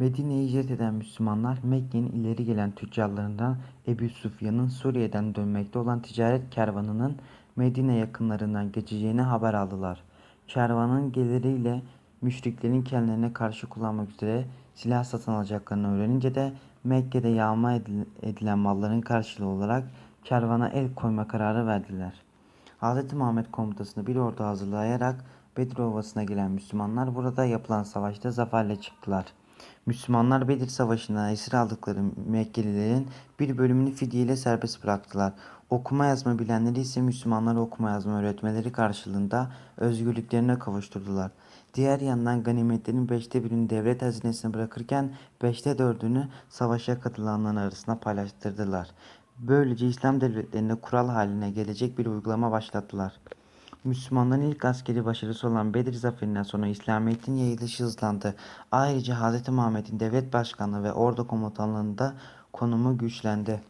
Medine'ye hicret eden Müslümanlar Mekke'nin ileri gelen tüccarlarından Ebu Süfyan'ın Suriye'den dönmekte olan ticaret kervanının Medine yakınlarından geçeceğini haber aldılar. Kervanın geliriyle müşriklerin kendilerine karşı kullanmak üzere silah satın alacaklarını öğrenince de Mekke'de yağma edil- edilen malların karşılığı olarak kervana el koyma kararı verdiler. Hz. Muhammed komutasında bir ordu hazırlayarak Bedir Ovası'na gelen Müslümanlar burada yapılan savaşta zaferle çıktılar. Müslümanlar Bedir Savaşı'nda esir aldıkları Mekkelilerin bir bölümünü fidye ile serbest bıraktılar. Okuma yazma bilenleri ise Müslümanlara okuma yazma öğretmeleri karşılığında özgürlüklerine kavuşturdular. Diğer yandan ganimetlerin beşte birini devlet hazinesine bırakırken beşte dördünü savaşa katılanların arasında paylaştırdılar. Böylece İslam devletlerinde kural haline gelecek bir uygulama başlattılar. Müslümanların ilk askeri başarısı olan Bedir zaferinden sonra İslamiyet'in yayılışı hızlandı. Ayrıca Hz. Muhammed'in devlet başkanlığı ve ordu komutanlığında konumu güçlendi.